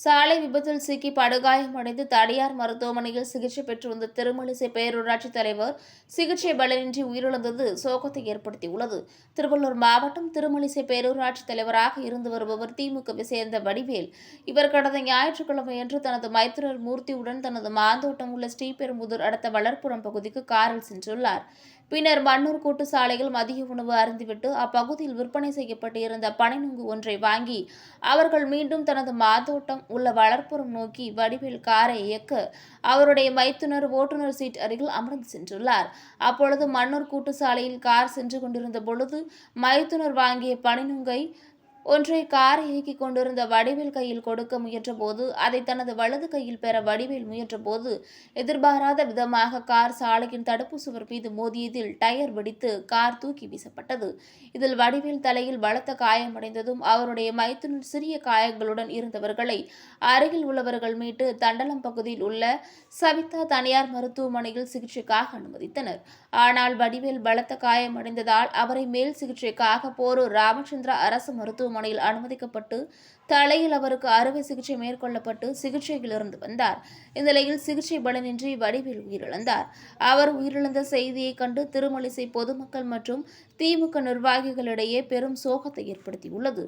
சாலை விபத்தில் சிக்கி படுகாயமடைந்து தனியார் மருத்துவமனையில் சிகிச்சை பெற்று வந்த திருமலிசை பேரூராட்சி தலைவர் சிகிச்சை பலனின்றி உயிரிழந்தது சோகத்தை ஏற்படுத்தியுள்ளது. திருவள்ளூர் மாவட்டம் திருமலிசை பேரூராட்சி தலைவராக இருந்து வருபவர் திமுகவை சேர்ந்த வடிவேல். இவர் கடந்த ஞாயிற்றுக்கிழமையன்று தனது மைத்திரர் மூர்த்தியுடன் தனது மாந்தோட்டம் உள்ள ஸ்ரீபெரும்புதூர் அடுத்த வளர்ப்புறம் பகுதிக்கு காரில் சென்றுள்ளார். பின்னர் மன்னூர் கூட்டு சாலையில் மதிய உணவு அருந்திவிட்டு அப்பகுதியில் விற்பனை செய்யப்பட்டு இருந்த பனைநுங்கு ஒன்றை வாங்கி அவர்கள் மீண்டும் தனது மாதோட்டம் உள்ள வளர்ப்புறம் நோக்கி வடிவில் காரை இயக்க அவருடைய மைத்துனர் ஓட்டுநர் சீட் அருகில் அமர்ந்து சென்றுள்ளார். அப்பொழுது மன்னூர் கூட்டு சாலையில் கார் சென்று கொண்டிருந்த பொழுது மைத்துனர் வாங்கிய பனிநுங்கை ஒன்றை கார் இயக்கிக் கொண்டிருந்த வடிவேல் கையில் கொடுக்க முயன்றபோது அதை தனது வலது கையில் பெற வடிவேல் முயன்றபோது எதிர்பாராத விதமாக கார் சாலையின் தடுப்பு சுவர் மீது மோதியதில் டயர் வெடித்து கார் தூக்கி வீசப்பட்டது. இதில் வடிவேல் தலையில் பலத்த காயமடைந்ததும் அவருடைய மைத்துனர் சிறிய காயங்களுடன் இருந்தவர்களை அருகில் உள்ளவர்கள் மீட்டு தண்டலம் பகுதியில் உள்ள சவிதா தனியார் மருத்துவமனையில் சிகிச்சைக்காக அனுமதித்தனர். ஆனால் வடிவேல் பலத்த காயமடைந்ததால் அவரை மேல் சிகிச்சைக்காக போரூர் ராமச்சந்திரா அரசு மருத்துவமனையில் அனுமதிக்கப்பட்டு தலையில் அவருக்கு அறுவை சிகிச்சை மேற்கொள்ளப்பட்டு சிகிச்சையில் இருந்து வந்தார். இந்நிலையில் சிகிச்சை பலனின்றி வடிவில் உயிரிழந்தார். அவர் உயிரிழந்த செய்தியை கண்டு திருமலிசை பொதுமக்கள் மற்றும் திமுக நிர்வாகிகளிடையே பெரும் சோகத்தை ஏற்படுத்தியுள்ளது.